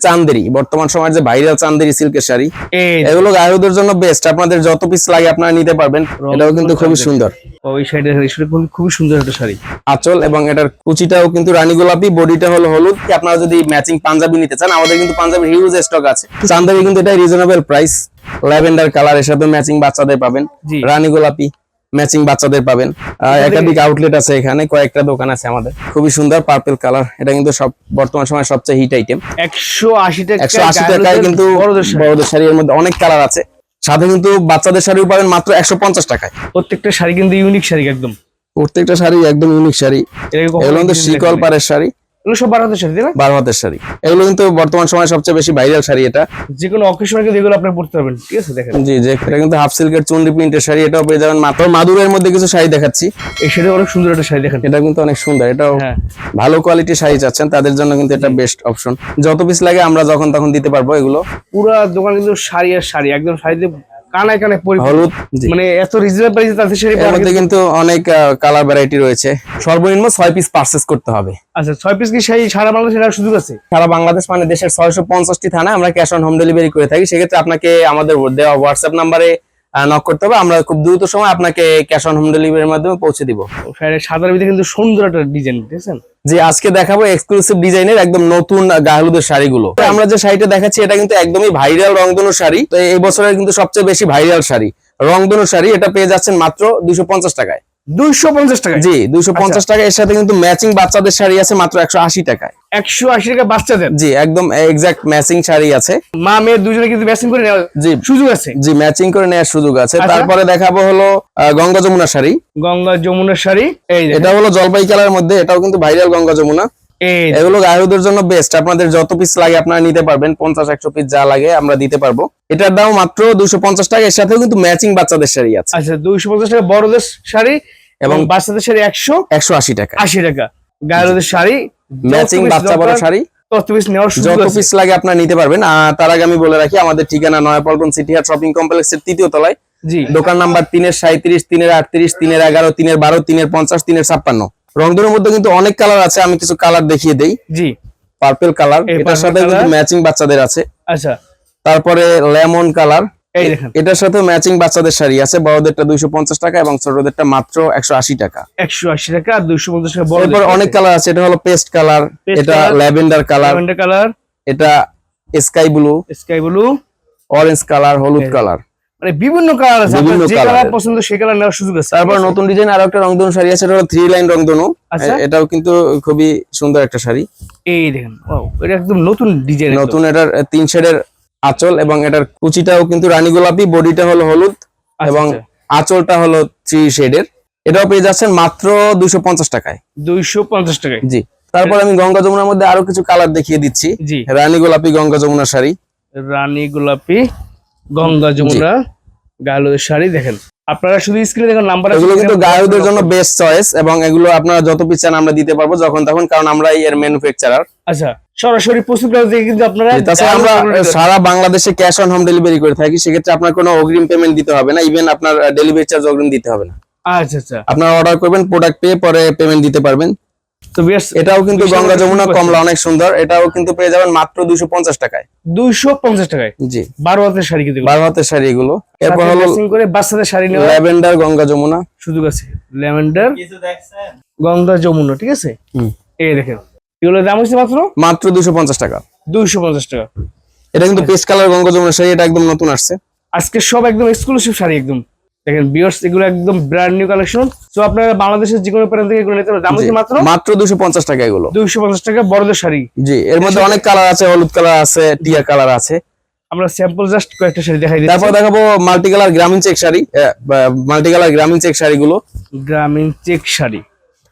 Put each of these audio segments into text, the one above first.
চান্দেরি বর্তমান সময়ের যে ভাইরাল চান্দেরি সিল্কের শাড়ি এগুলো গায়কদের জন্য বেস্ট আপনাদের যত পিস লাগে আপনারা নিতে পারবেন। এটাও কিন্তু খুবই সুন্দর। ওই সাইডে শাড়ি খুবই সুন্দর একটা শাড়ি। আঁচল এবং এটার কুচিটাও কিন্তু রানী গোলাপি বডিটা হলো হলুদ। কি আপনারা যদি ম্যাচিং পাঞ্জাবি নিতে চান আমাদের কিন্তু পাঞ্জাবির হিউজ স্টক আছে। চান্দেরি কিন্তু এটা রিজনেবল প্রাইস ল্যাভেন্ডার কালারের সাথে ম্যাচিং বাচ্চাদের পাবেন। রানী গোলাপি। ম্যাচিং বাচ্চাদের পাবেন। একাধিক আউটলেট আছে এখানে কয়েকটা দোকান আছে আমাদের। খুবই সুন্দর পার্পেল কালার এটা কিন্তু সব বর্তমান সময় সবচেয়ে হিট আইটেম একশো আশি টাকা একশো আশি টাকায় কিন্তু বড়দের শাড়ি। বড়দের শাড়ির মধ্যে অনেক কালার আছে। সাথে কিন্তু বাচ্চাদের শাড়িও পাবেন মাত্র একশো পঞ্চাশ টাকায়। প্রত্যেকটা শাড়ি কিন্তু ইউনিক শাড়ি একদম। প্রত্যেকটা শাড়ি একদম ইউনিক শাড়ি। এগুলো কিন্তু শিকল। পাড়ের শাড়ি। এগুলো সব বারাতের শাড়ি না? বারো হাতের শাড়ি। এগুলো কিন্তু বর্তমান সময় সবচেয়ে বেশি ভাইরাল শাড়ি এটা। যে কোনো অকেশনে কিন্তু এগুলো আপনি পড়তে পারবেন ঠিক আছে দেখেন। জি যে এটা কিন্তু হাফ সিল্কের চুন্ডি প্রিন্টের শাড়ি এটাও পেয়ে যাবেন। মাত্র মাদুরের মধ্যে কিছু শাড়ি দেখাচ্ছি। এই শাড়ি অনেক সুন্দর একটা শাড়ি দেখেন এটা কিন্তু অনেক সুন্দর এটাও হ্যাঁ। ভালো কোয়ালিটির শাড়ি চাচ্ছেন তাদের জন্য কিন্তু এটা বেস্ট অপশন যত পিস লাগে আমরা যখন তখন দিতে পারব এগুলো। পুরা দোকান কিন্তু শাড়ি আর শাড়ি একদম শাড়িতে কানায় কানায় হলুদ মানে এত রিজনেবল প্রাইসে তাদের শাড়ি পাওয়া মধ্যে কিন্তু- অনেক কালার ভ্যারাইটি রয়েছে। সর্বনিম্ন ছয় পিস পারচেস করতে হবে। আচ্ছা ছয় পিস কি শাড়ি সারা বাংলাদেশে নেওয়ার সুযোগ আছে? সারা বাংলাদেশ মানে দেশের ছয়শো পঞ্চাশটি থানায় আমরা ক্যাশ অন হোম ডেলিভারি করে থাকি। সেক্ষেত্রে আপনাকে আমাদের দেওয়া হোয়াটসঅ্যাপ নাম্বারে নক করতে হবে। আমরা খুব দ্রুত সময় আপনাকে ক্যাশ অন হোম ডেলিভারির মাধ্যমে পৌঁছে দিব। সাদার ভিতরে কিন্তু সুন্দর একটা ডিজাইন দেখছেন? যে আজকে দেখাবো এক্সক্লুসিভ ডিজাইনের একদম নতুন গাহলুদের শাড়িগুলো। আমরা যে শাড়িটা দেখাচ্ছি এটা কিন্তু একদমই ভাইরাল রংধনু শাড়ি। তো এই বছরের কিন্তু সবচেয়ে বেশি ভাইরাল শাড়ি রংধনু শাড়ি। এটা পেয়ে যাচ্ছেন মাত্র দুশো পঞ্চাশ টাকায়। টাকা জি দুইশো পঞ্চাশ টাকা এর সাথে কিন্তু ম্যাচিং বাচ্চাদের শাড়ি আছে মাত্র একশো আশি টাকায়। একশো আশি টাকা বাচ্চাদের? জি একদম এক্সাক্ট ম্যাচিং শাড়ি আছে। মা মেয়ে দুজনে কিন্তু ম্যাচিং করে নেওয়া জি। সুযোগ আছে? জি ম্যাচিং করে নেওয়ার সুযোগ আছে। আচ্ছা। তারপরে দেখাবো হলো গঙ্গা যমুনা শাড়ি। গঙ্গা যমুনা শাড়ি এই এটা হলো জলপাই কালার মধ্যে এটাও কিন্তু ভাইরাল গঙ্গা যমুনা। এগুলো গায়কদের জন্য বেস্ট আপনাদের যত পিস লাগে আপনারা নিতে পারবেন। পঞ্চাশ একশো পিস যা লাগে আমরা দিতে পারব। এটার দাম মাত্র দুশো পঞ্চাশ টাকা। এর সাথেও কিন্তু ম্যাচিং বাচ্চাদের শাড়ি আছে। আচ্ছা দুইশো পঞ্চাশ টাকা বড়দের শাড়ি এবং বাচ্চাদের শাড়ি একশো একশো আশি টাকা। আশি টাকা। গায়ের শাড়ি ম্যাচিং বাচ্চা বড় শাড়ি। যত পিস লাগে আপনারা নিতে পারবেন। তার আগে আমি বলে রাখি আমাদের ঠিকানা নয়াপল্টন সিটি হাট শপিং কমপ্লেক্সের তৃতীয় তলায়। জি। দোকান নাম্বার তিনের সাঁত্রিশ তিনের আটত্রিশ তিনের এগারো তিনের বারো তিনের পঞ্চাশ তিনের ছাপ্পান্ন। রংধনুর মধ্যে কিন্তু অনেক কালার আছে আমি কিছু কালার দেখিয়ে দেই। জি। পার্পল কালার এটার সাথে কিন্তু ম্যাচিং বাচ্চাদের আছে। আচ্ছা। তারপরে লেমন কালার এই দেখেন। এটার সাথে ম্যাচিং বাচ্চাদের শাড়ি আছে বড়দেরটা দুইশো পঞ্চাশ টাকা এবং ছোটদেরটা মাত্র একশো আশি টাকা। একশো আশি টাকা আর দুইশো পঞ্চাশ টাকা বড় এরপর অনেক কালার আছে এটা হলো পেস্ট কালার এটা ল্যাভেন্ডার কালার কালার এটা sky blue sky blue orange colour হলুদ কালার মানে বিভিন্ন কালার আছে যে কালার। পছন্দ সেই কালার নেওয়ার সুযোগ আছে। তারপর নতুন ডিজাইন আরও একটা রংধনু শাড়ি আছে এটা হলো থ্রি লাইন রংধনু। আচ্ছা। এটাও কিন্তু খুবই সুন্দর একটা শাড়ি। এই দেখেন ও এটা একদম নতুন ডিজাইন নতুন এটার তিন শেডের আঁচল এবং এটার কুচিটাও কিন্তু রানী গোলাপি বডিটা হলো হলুদ এবং আঁচলটা হলো থ্রি শেডের এটাও পেয়ে যাচ্ছেন মাত্র দুইশো পঞ্চাশ টাকায়। দুইশো পঞ্চাশ টাকায়। জি। তারপর আমি গঙ্গা যমুনার মধ্যে আরও কিছু কালার দেখিয়ে দিচ্ছি। রানী গোলাপি গঙ্গা যমুনা শাড়ি। রানী গোলাপি গঙ্গা যমুনা গায়ের শাড়ি দেখেন। আপনারা শুধু স্ক্রিনে দেখেন নাম্বার এগুলো কিন্তু গায়কদের জন্য বেস্ট চয়েস এবং এগুলো আপনারা যত পিস চান আমরা দিতে পারব যখন তখন কারণ আমরা এর ম্যানুফ্যাকচারার আচ্ছা সরাসরি কিন্তু আপনারা তাছাড়া আমরা সারা বাংলাদেশে ক্যাশ অন হোম ডেলিভারি করে থাকি সেক্ষেত্রে আপনার কোনো অগ্রিম পেমেন্ট দিতে হবে না ইভেন আপনার ডেলিভারি চার্জ অগ্রিম দিতে হবে না। আচ্ছা আচ্ছা। আপনারা অর্ডার করবেন প্রোডাক্ট পেয়ে পরে পেমেন্ট দিতে পারবেন। এটাও কিন্তু দুইশো গঙ্গা যমুনা। কমলা অনেক সুন্দর। এটাও কিন্তু পেয়ে যাবেন মাত্র দুইশো পঞ্চাশ টাকায়। দুইশো পঞ্চাশ টাকায়? জি। বারো হাতের শাড়ি কিন্তু বারো হাতের শাড়ি এগুলো। এরপর হলো করে বাচ্চাদের শাড়ি নেওয়া। ল্যাভেন্ডার গঙ্গা যমুনা। সুযোগ আছে। ল্যাভেন্ডার গঙ্গা যমুনা ঠিক আছে। এই দেখেন। এগুলোর দাম হচ্ছে মাত্র? মাত্র দুশো পঞ্চাশ টাকা। দুইশো পঞ্চাশ টাকা। এটা কিন্তু পেস্ট কালার গঙ্গা যমুনা শাড়ি এটা একদম নতুন আসছে। আজকে সব একদম এক্সক্লুসিভ শাড়ি একদম। দেখেন বিয়ার্স এগুলো একদম ব্র্যান্ড নিউ কালেকশন তো আপনারা বাংলাদেশের যে কোনো প্যারেন্ট থেকে এগুলো নিতে পারেন। দাম হচ্ছে মাত্র মাত্র দুশো পঞ্চাশ টাকা এগুলো। দুইশো পঞ্চাশ টাকা বড়দের শাড়ি। জি এর মধ্যে অনেক কালার আছে হলুদ কালার আছে টিয়া কালার আছে। আমরা স্যাম্পল জাস্ট কয়েকটা শাড়ি দেখাই দিচ্ছি। তারপর দেখাবো multi colour Grameen check sari multi colour Grameen check শাড়িগুলো। গ্রামীণ চেক শাড়ি।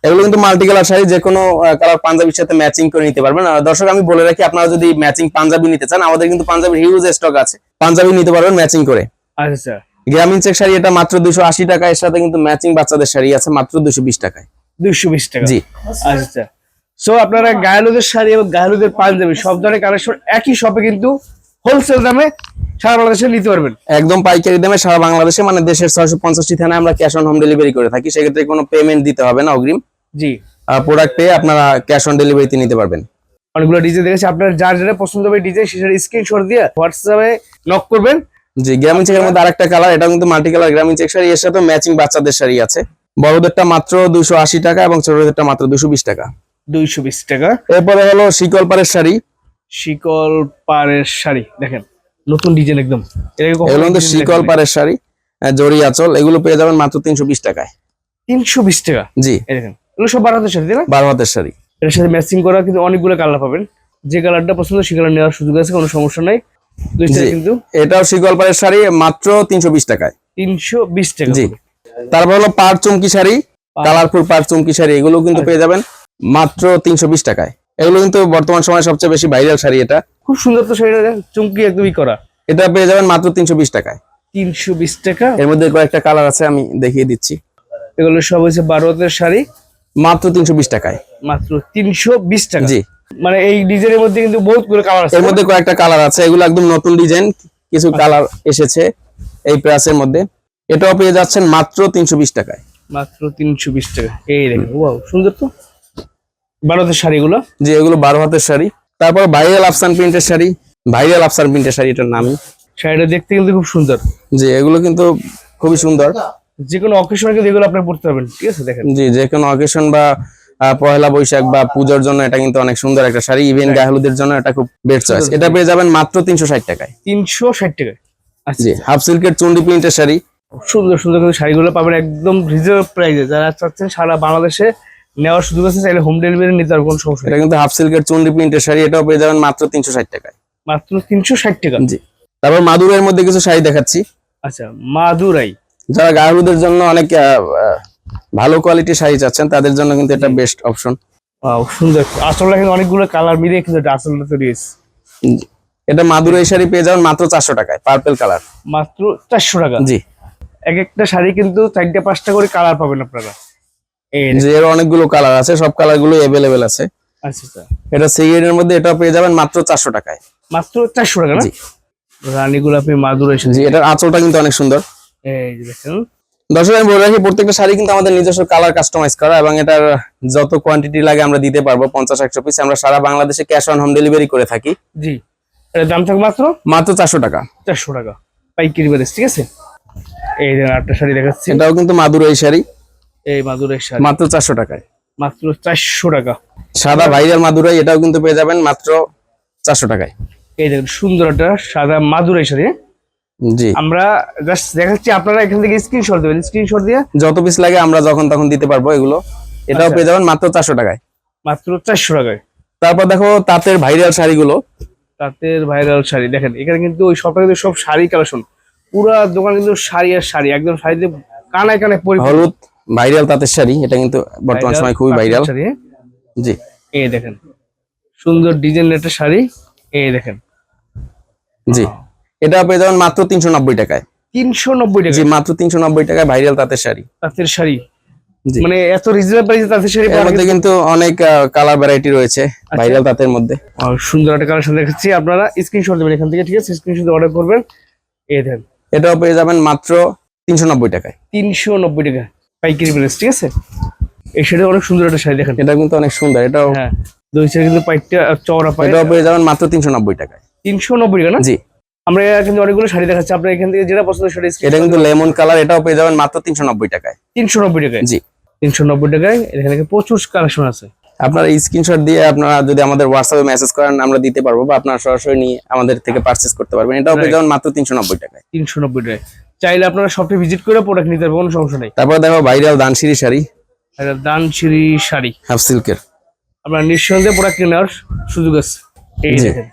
এগুলো কিন্তু মাল্টি কালার শাড়ি যে কোনো কালার পাঞ্জাবির সাথে ম্যাচিং করে নিতে পারবেন। আর দর্শক আমি বলে রাখি আপনারা যদি ম্যাচিং পাঞ্জাবি নিতে চান আমাদের কিন্তু পাঞ্জাবির হিউজ স্টক আছে। পাঞ্জাবি নিতে পারবেন ম্যাচিং করে। আচ্ছা আচ্ছা। গ্রামীণ চেক শাড়ি এটা মাত্র দুশো আশি টাকা এর সাথে কিন্তু ম্যাচিং বাচ্চাদের শাড়ি আছে মাত্র দুশো বিশ টাকায়। দুইশো বিশ টাকা? জি। আচ্ছা। আচ্ছা সো আপনারা গায়েলুদের শাড়ি এবং গায়েলুদের পাঞ্জাবি সব ধরনের কালেকশন একই শপে কিন্তু হোলসেল দামে সারা বাংলাদেশে নিতে পারবেন। একদম পাইকারি দামে সারা বাংলাদেশে মানে দেশের ছয়শো পঞ্চাশটি থানায় আমরা ক্যাশ অন হোম ডেলিভারি করে থাকি সেক্ষেত্রে কোনো পেমেন্ট দিতে হবে না অগ্রিম। জি। প্রোডাক্ট পেয়ে আপনারা ক্যাশ অন ডেলিভারিতে নিতে পারবেন। অনেকগুলো ডিজাইন দেখেছি আপনার যার যারা পছন্দ হবে ডিজাইন সেটার স্ক্রিনশট দিয়ে হোয়াটসঅ্যাপে নক করবেন। জি গ্রামীণ চেকের মধ্যে আরেকটা কালার এটা কিন্তু multi colour Grameen check sari এর সাথে ম্যাচিং বাচ্চাদের শাড়ি আছে। বড়দেরটা মাত্র দুশো আশি টাকা এবং ছোটদেরটা মাত্র দুশো বিশ টাকা। দুইশো বিশ টাকা। এরপরে হলো শিকল পাড়ের শাড়ি। শিকল পাড়ের শাড়ি দেখেন নতুন ডিজাইন একদম। এর এগুলো কিন্তু শিকল পাড়ের শাড়ি জরি আঁচল এগুলো পেয়ে যাবেন মাত্র তিনশো বিশ টাকায়। তিনশো বিশ টাকা? জি। দেখেন এগুলো সব বারো হাতের শাড়ি তাই না? বারো হাতের শাড়ি। এর সাথে ম্যাচিং করা কিন্তু অনেকগুলো কালার পাবেন। যে কালারটা পছন্দ সে কালার নেওয়ার সুযোগ আছে কোনো সমস্যা নাই। কিন্তু? এটাও শিকল পাড়ের শাড়ি মাত্র তিনশো বিশ টাকায়। তিনশো বিশ টাকা জি। তারপর হলো পাড় চুমকি শাড়ি কালারফুল পাড় চুমকি শাড়ি এগুলো কিন্তু পেয়ে যাবেন মাত্র তিনশো বিশ টাকায়। এগুলো কিন্তু বর্তমান সময়ে সবচেয়ে বেশি ভাইরাল শাড়ি এটা। খুব সুন্দর তো শাড়িটা চুমকি একদমই করা। এটা পেয়ে যাবেন মাত্র তিনশো বিশ টাকায়। তিনশো বিশ টাকা? এর মধ্যে কয়েকটা কালার আছে আমি দেখিয়ে দিচ্ছি। এগুলো সব হচ্ছে বারো হাতের শাড়ি। মাত্র তিনশো বিশ টাকায়। মাত্র তিনশো বিশ টাকা। জি। মানে এই ডিজাইনের মধ্যে কিন্তু বহুতগুলো কালার আছে। এর মধ্যে কয়েকটা কালার আছে এগুলো একদম নতুন ডিজাইন কিছু কালার এসেছে এই প্রাইসের মধ্যে। এটাও পেয়ে যাচ্ছেন মাত্র তিনশো বিশ টাকায়। মাত্র তিনশো বিশ টাকা। এই দেখেন ওয়াও সুন্দর তো? বারো হাতের শাড়িগুলো যে এগুলো বারো হাতের শাড়ি। তারপর ভাইরাল আফসান প্রিন্টের শাড়ি। ভাইরাল আফসান প্রিন্টের শাড়ি এটার নামই। শাড়িটা দেখতে কিন্তু খুব সুন্দর। যে এগুলো কিন্তু খুবই সুন্দর। যে কোনো অকেশনে কিন্তু এগুলো আপনার পড়তে পারবেন। ঠিক আছে দেখেন। জি যে কোনো অকেশন বা পহেলা বৈশাখ বা পুজোর জন্য এটা কিন্তু অনেক সুন্দর একটা শাড়ি ইভেন গাহলুদের জন্য এটা খুব বেস্ট চয়েস এটা পেয়ে যাবেন মাত্র তিনশো ষাট টাকায়। তিনশো ষাট টাকা আচ্ছা জি হাফ সিল্কের চুন্ডি প্রিন্টের শাড়ি। সুন্দর সুন্দর কিন্তু শাড়িগুলো পাবেন একদম রিজনেবল প্রাইসে যারা চাচ্ছেন সারা বাংলাদেশে নেওয়ার সুযোগ আছে চাইলে হোম ডেলিভারি নিতে পারবেন কোনো সমস্যা এটা কিন্তু হাফ সিল্কের চুন্ডি প্রিন্টের শাড়ি এটাও পেয়ে যাবেন মাত্র তিনশো ষাট টাকায়। মাত্র তিনশো ষাট টাকা। জি। তারপর মাদুরের মধ্যে কিছু শাড়ি দেখাচ্ছি। আচ্ছা মাদুরাই। যারা গাহলুদের জন্য অনেক ভালো কোয়ালিটির শাড়ি চাচ্ছেন তাদের জন্য কিন্তু এটা বেস্ট অপশন Wow, সুন্দর। আসলটা কিন্তু অনেকগুলো কালার মিলিয়ে কিন্তু এটা আসলটা তৈরি হয়েছে। এটা মাদুরাই শাড়ি পেয়ে যাবেন মাত্র চারশো টাকায় পার্পেল কালার মাত্র চারশো টাকা? জি। এক একটা শাড়ি কিন্তু চারটে পাঁচটা করে কালার পাবেন আপনারা। এর অনেকগুলো কালার আছে সব কালারগুলো অ্যাভেলেবেল আছে। আচ্ছা আচ্ছা। এটা সিগারেটের মধ্যে এটাও পেয়ে যাবেন মাত্র চারশো টাকায়। মাত্র চারশো টাকা না। রানী গোলাপি মাদুরাই জি এটার আঁচলটা কিন্তু অনেক সুন্দর। এই দেখেন। দর্শক আমি বলে রাখি প্রত্যেকটা শাড়ি কিন্তু আমাদের নিজস্ব কালার কাস্টমাইজ করা এবং এটার যত কোয়ান্টিটি লাগে আমরা দিতে পারব পঞ্চাশ একশো পিস আমরা সারা বাংলাদেশে ক্যাশ অন হোম ডেলিভারি করে থাকি। জি। এটার দাম থাকবে মাত্র? মাত্র চারশো টাকা। চারশো টাকা। পাইকারি বেড়েছে ঠিক আছে? এই দেখেন আটটা শাড়ি দেখাচ্ছি। এটাও কিন্তু মাদুরাই শাড়ি। এই মাদুরাই শাড়ি। মাত্র চারশো টাকায়। মাত্র চারশো টাকা। সাদা ভাইরাল মাদুরাই এটাও কিন্তু পেয়ে যাবেন মাত্র চারশো টাকায়। এই দেখেন সুন্দর একটা সাদা মাদুরাই শাড়ি হ্যাঁ? জি। আমরা জাস্ট দেখাচ্ছি আপনারা এখান থেকে স্ক্রিনশট দেবেন। স্ক্রিনশট দিয়ে যত পিস লাগে আমরা যখন তখন দিতে পারব এগুলো। এটাও আচ্ছা। পেয়ে যাবেন মাত্র চারশো টাকায়। মাত্র চারশো টাকায়। তারপর দেখো তাঁতের ভাইরাল শাড়িগুলো। তাঁতের ভাইরাল শাড়ি। দেখেন এখানে কিন্তু ওই সবটা কিন্তু সব শাড়ি কালেকশন। পুরা দোকান কিন্তু শাড়ি আর শাড়ি একদম শাড়িতে কানায় কানায় পরিপূর্ণ। হলুদ ভাইরাল তাঁতের শাড়ি এটা কিন্তু বর্তমান সময় খুবই ভাইরাল? জি। এই দেখেন সুন্দর ডিজাইন একটা শাড়ি। এই দেখেন। জি। এটা পেয়ে যাবেন মাত্র তিনশো নব্বই টাকায়। তিনশো নব্বই টাকা জি মাত্র তিনশো নব্বই টাকায় ভাইরাল তাঁতের শাড়ি। তাঁতের শাড়ি। মানে এত রিজনেবল প্রাইসে তাঁতের শাড়ি পাওয়া মধ্যে কিন্তু অনেক কালার ভ্যারাইটি রয়েছে আচ্ছা। ভাইরাল তাঁতের মধ্যে। সুন্দর একটা কালেকশন দেখাচ্ছি। আপনারা স্ক্রিনশট দেবেন এখান থেকে ঠিক আছে? স্ক্রিনশট অর্ডার করবেন। এই দেখেন এটাও পেয়ে যাবেন মাত্র তিনশো নব্বই টাকায়। তিনশো নব্বই টাকা পাইকারি প্রাইস ঠিক আছে? এই শাড়ি অনেক সুন্দর একটা শাড়ি দেখেন। এটা কিন্তু অনেক সুন্দর এটাও হ্যাঁ। দুই সাইড কিন্তু চওড়া পাই এটাও পেয়ে যাবেন মাত্র তিনশো নব্বই টাকায়। তিনশো নব্বই টাকা না? জি। আমরা কিন্তু অনেকগুলো শাড়ি দেখাচ্ছি। আপনার এখান থেকে যেটা পছন্দ সেটা এটা কিন্তু লেমন কালার এটাও পেয়ে যাবেন মাত্র তিনশো নব্বই টাকায়। তিনশো নব্বই টাকায়? জি। তিনশো নব্বই টাকায় এখানে প্রচুর কালেকশন আছে। আপনারা স্ক্রিনশট দিয়ে আপনারা যদি আমাদের হোয়াটসঅ্যাপে মেসেজ করেন আমরা দিতে পারব বা আপনারা সরাসরি নিয়ে আমাদের থেকে পারচেস করতে পারবেন। এটাও পেয়ে যাবেন মাত্র তিনশো নব্বই টাকায়। তিনশো নব্বই টাকায়। চাইলে আপনারা শপে ভিজিট করে প্রোডাক্ট নিতে পারবেন কোনো সমস্যা নেই। তারপর দেখো ভাইরাল দানশিরি শাড়ি। দানশিরি শাড়ি। হাফ সিল্কের আপনার নিঃসন্দেহে প্রোডাক্ট কেনার সুযোগ আছে।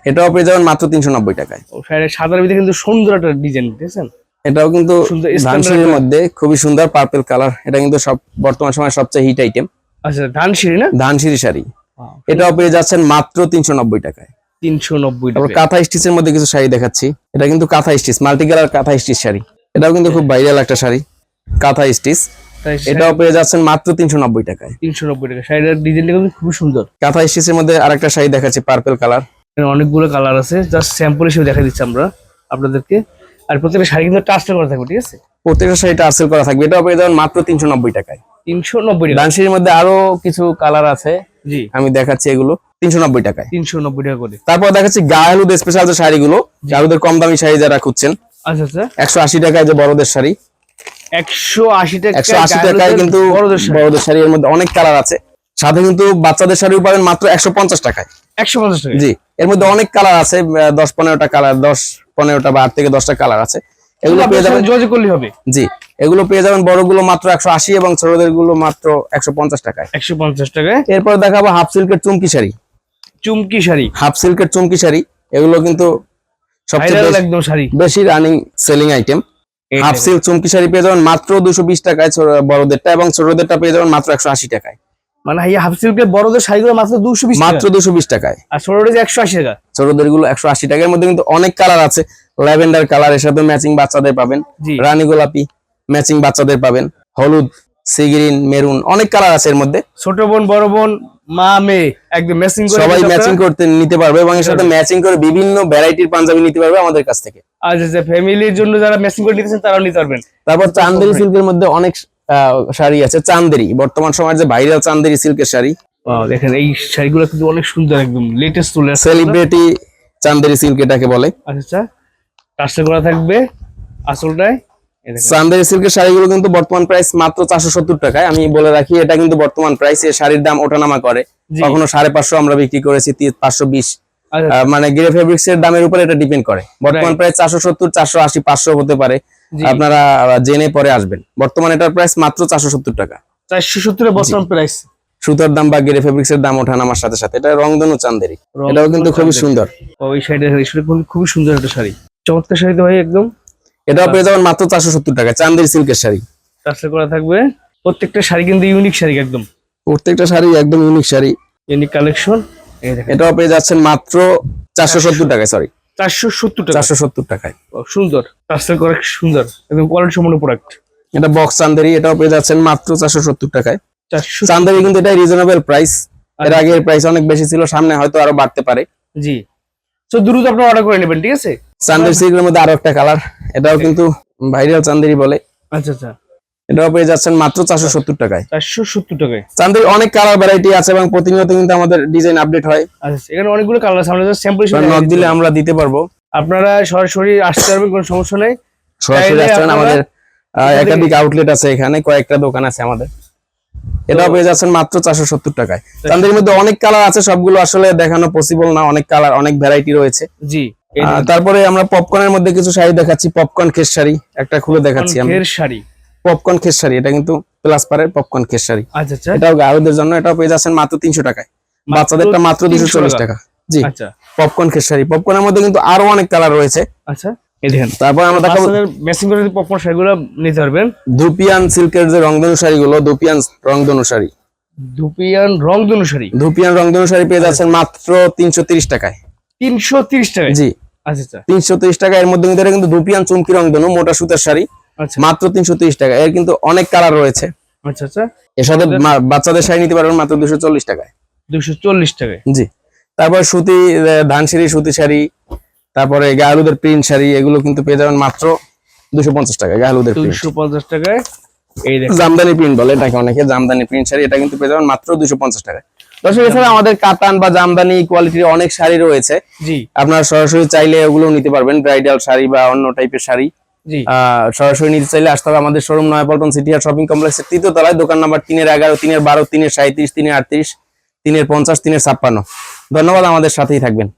এটাও পেয়ে যাবেন মাত্র তিনশো নব্বই টাকায়। সাদার ভিতরে কিন্তু সুন্দর একটা ডিজাইন দেখছেন? এটাও কিন্তু ধানসিঁড়ির মধ্যে খুবই সুন্দর পার্পেল কালার এটা কিন্তু সব বর্তমান সময় সবচেয়ে হিট আইটেম আচ্ছা ধানশিরি না? ধানসিঁড়ি শাড়ি। এটাও পেয়ে যাচ্ছেন মাত্র তিনশো নব্বই টাকায়। তিনশো নব্বই কাঁথা স্টিচের মধ্যে কিছু শাড়ি দেখাচ্ছি। এটা কিন্তু kantha stitch multi colour kantha stitch sari. এটাও কিন্তু খুব ভাইরাল একটা শাড়ি কাঁথা স্টিচ তাই এটাও পেয়ে যাচ্ছেন মাত্র তিনশো নব্বই টাকায়। তিনশো নব্বই টাকা শাড়িটার ডিজাইনটা কিন্তু খুবই সুন্দর। কাঁথা স্টিচের মধ্যে আরেকটা শাড়ি দেখাচ্ছি পার্পেল কালার অনেকগুলো কালার আছে। জাস্ট স্যাম্পল হিসেবে দেখা দিচ্ছি আমরা আপনাদেরকে। আর প্রত্যেকটা শাড়ি কিন্তু টাচটা করা থাকবে ঠিক আছে? প্রত্যেকটা শাড়িটা আর্সেল করা থাকবে। এটা পেয়ে যাবেন মাত্র তিনশো নব্বই টাকায়। তিনশো নব্বই টাকা। ডানসির মধ্যে আরও কিছু কালার আছে। জি। আমি দেখাচ্ছি এগুলো। তিনশো নব্বই টাকায়। তিনশো নব্বই টাকা করে। তারপর দেখাচ্ছি গায়ে হলুদ স্পেশাল যে শাড়িগুলো গায়ে কম দামি শাড়ি যারা খুঁজছেন আচ্ছা আচ্ছা। একশো আশি টাকায় যে বড়দের শাড়ি। একশো আশি টাকা একশো আশি টাকায় কিন্তু বড়দের শাড়ি। বড়দের শাড়ি এর মধ্যে অনেক কালার আছে। সাথে কিন্তু বাচ্চাদের শাড়িও পাবেন মাত্র একশো পঞ্চাশ টাকায়। একশো পঞ্চাশ টাকা। জি এর মধ্যে অনেক কালার আছে দশ পনেরোটা কালার দশ পনেরোটা বা আট থেকে দশটা কালার আছে। এগুলো পেয়ে যাবেন যোগাযোগ করলে হবে। জি এগুলো পেয়ে যাবেন বড়গুলো মাত্র একশো আশি এবং ছোটদেরগুলো মাত্র একশো পঞ্চাশ টাকায়। একশো পঞ্চাশ টাকায়। এরপর দেখাবো হাফ সিল্কের চুমকি শাড়ি। চুমকি শাড়ি। হাফ সিল্কের চুমকি শাড়ি এগুলো কিন্তু সবচেয়ে বেশি running selling item half silk চুমকি শাড়ি পেয়ে যাবেন মাত্র দুশো বিশ টাকায় বড়দেরটা এবং ছোটদেরটা পেয়ে যাবেন মাত্র একশো আশি টাকায়। মানে হাফ সিল্কের বড়দের শাড়িগুলো মাত্র দুশো বিশ মাত্র দুশো বিশ টাকায়। আর ছোটদের একশো আশি টাকা। ছোটদেরগুলো একশো আশি টাকার মধ্যে কিন্তু অনেক কালার আছে। ল্যাভেন্ডার কালারের সাথে ম্যাচিং বাচ্চাদের পাবেন। রানী গোলাপি ম্যাচিং বাচ্চাদের পাবেন। হলুদ সি গ্রিন মেরুন অনেক কালার আছে এর মধ্যে। ছোট বোন বড় বোন মা মেয়ে একদম ম্যাচিং করে সবাই ম্যাচিং করতে নিতে পারবে এবং এর সাথে ম্যাচিং করে বিভিন্ন ভ্যারাইটির পাঞ্জাবি নিতে পারবে আমাদের কাছ থেকে। আচ্ছা আচ্ছা ফ্যামিলির জন্য যারা ম্যাচিং করে নিতেছেন তারাও নিতে পারবেন। তারপর চান্দেরি। সিল্কের মধ্যে অনেক শাড়ি আছে চান্দেরি। বর্তমান সময়ের যে ভাইরাল চান্দেরি সিল্কের শাড়ি। দেখেন এই শাড়িগুলো কিন্তু অনেক সুন্দর একদম লেটেস্ট চলে সেলিব্রিটি চান্দেরি সিল্ক এটাকে বলে। আচ্ছা টার্সেল করা থাকবে আসলটায়। এই দেখেন। চান্দেরি সিল্কের শাড়িগুলো কিন্তু বর্তমান প্রাইস মাত্র চারশো সত্তর টাকায়। আমি বলে রাখি এটা কিন্তু বর্তমান প্রাইস এর শাড়ির দাম ওঠানামা করে। কখনো সাড়ে পাঁচশো আমরা বিক্রি করেছি পাঁচশো বিশ। আচ্ছা। মানে গ্রে ফেব্রিক্স এর দামের উপর এটা ডিপেন্ড করে। বর্তমান. প্রাইস চারশো সত্তর চারশো আশি পাঁচশো হতে পারে। আপনারা জেনে পরে আসবেন। বর্তমানে এটার প্রাইস মাত্র চারশো সত্তর টাকা। চারশো সত্তরের বর্তমান প্রাইস সুতার দাম বা গ্রে ফেব্রিক্স এর দাম ওঠানামার সাথে সাথে। এটা রংধনু চান্দেরি। এটাও কিন্তু খুবই সুন্দর। ওই শাড়িটা শাড়ি খুবই সুন্দর একটা শাড়ি। চমৎকার শাড়ি তো ভাই একদম। এটাও পেয়ে যাবেন মাত্র চারশো সত্তর টাকা। চান্দেরি সিল্কের শাড়ি। টার্সেল করা থাকবে। প্রত্যেকটা শাড়ি কিন্তু ইউনিক শাড়ি একদম। প্রত্যেকটা শাড়ি একদম ইউনিক শাড়ি। ইউনিক কালেকশন এটাও পেয়ে যাচ্ছেন মাত্র চারশো সত্তর টাকায় সরি চারশো সত্তর টাকা। চারশো সত্তর টাকায়। সুন্দর। করা সুন্দর। একদম কোয়ালিটি সম্পন্ন প্রোডাক্ট এটা বক্স চান্দেরি এটাও পেয়ে যাচ্ছেন মাত্র চারশো সত্তর টাকায়। চান্দেরি কিন্তু এটা রিজনেবল প্রাইস এর আগে এর প্রাইস অনেক বেশি ছিল সামনে হয়তো আরও বাড়তে পারে। জি। তো দ্রুত আপনি অর্ডার করে নেবেন ঠিক আছে? চান্দেরি সিল্কের মধ্যে আরও একটা কালার এটাও কিন্তু ভাইরাল চান্দেরি বলে। আচ্ছা আচ্ছা। এটাও পেয়ে যাচ্ছেন মাত্র চারশো সত্তর টাকায়। চারশো সত্তর টাকায়। চান্দেরি অনেক কালার ভ্যারাইটি আছে এবং প্রতিনিয়ত কিন্তু আমাদের ডিজাইন আপডেট হয়। আচ্ছা আচ্ছা, এখানে অনেকগুলো কালার আছে আমরা স্যাম্পল নক দিলে আমরা দিতে পারব। আপনারা সরাসরি আসতে পারবেন কোনো সমস্যা নেই। সরাসরি চাইলে আমাদের আহ, এখান থেকে- একাধিক আউটলেট আছে এখানে কয়েকটা দোকান আছে আমাদের। এটাও পেয়ে যাচ্ছেন মাত্র চারশো সত্তর টাকায়। চান্দের মধ্যে অনেক কালার আছে সবগুলো আসলে দেখানো পসিবল না অনেক কালার অনেক ভ্যারাইটি রয়েছে। জি তারপরে আমরা পপকর্নের মধ্যে কিছু শাড়ি দেখাচ্ছি পপকর্ন খেস শাড়ি একটা খুলে দেখাচ্ছি আমি। শাড়ি। পপকর্ন খেস শাড়ি এটা কিন্তু প্লাস পারের পপকর্ন খেস শাড়ি আচ্ছা আচ্ছা। এটাও গায়কদের জন্য এটাও পেয়ে যাচ্ছেন মাত্র তিনশো টাকায়। বাচ্চাদেরটা মাত্র দুশো চল্লিশ টাকা। জি আচ্ছা। পপকর্ন খেস শাড়ি পপকর্নের মধ্যে কিন্তু আরও অনেক কালার রয়েছে। আচ্ছা তারপর আমরা দেখাবো বাচ্চাদের করে পপকর্ন শাড়িগুলো নিতে পারবেন। ধুপিয়ান সিল্কের যে রংধনু শাড়িগুলো ধুপিয়ান রংধনু শাড়ি। ধুপিয়ান রংধনু শাড়ি। ধুপিয়ান রংধনু শাড়ি পেয়ে যাচ্ছেন মাত্র তিনশো তিরিশ টাকায়। তিনশো তিরিশ টাকায়? জি। আচ্ছা আচ্ছা। তিনশো তিরিশ টাকা এর মধ্যে কিন্তু ধুপিয়ান চুমকি রংধনু মোটা সুতার শাড়ি। আচ্ছা মাত্র তিনশো তিরিশ টাকা। এর কিন্তু অনেক কালার রয়েছে। আচ্ছা আচ্ছা। এর সাথে বাচ্চাদের শাড়ি নিতে পারবেন মাত্র দুশো চল্লিশ টাকায়। দুশো চল্লিশ টাকায়। জি। তারপর সুতি আহ, ধানসিঁড়ি সুতি শাড়ি তারপরে গাহলুদের প্রিন্ট শাড়ি এগুলো কিন্তু পেয়ে যাবেন মাত্র দুশো পঞ্চাশ টাকা গাহলুদের দুইশো পঞ্চাশ টাকায়। এই জামদানি প্রিন্ট বলে এটাকে অনেকে জামদানি প্রিন্ট শাড়ি এটা কিন্তু পেয়ে যাবেন মাত্র দুশো পঞ্চাশ টাকা দর্শক এছাড়া আমাদের কাতান বা জামদানি কোয়ালিটির অনেক শাড়ি রয়েছে। জি। আপনারা সরাসরি চাইলে ওগুলো নিতে পারবেন ব্রাইডাল শাড়ি বা অন্য টাইপের শাড়ি। সরাসরি নিতে চাইলে আসতে হবে আমাদের শোরুম নয়াপল্টন আর শপিং কমপ্লেক্সের তৃতীয় তলায়। দোকান নাম্বার তিনের এগারো, তিনের বারো, তিনের সাঁত্রিশ তিনের আটত্রিশ, তিনের পঞ্চাশ, তিনের ছাপ্পান্ন। ধন্যবাদ আমাদের সাথেই থাকবেন।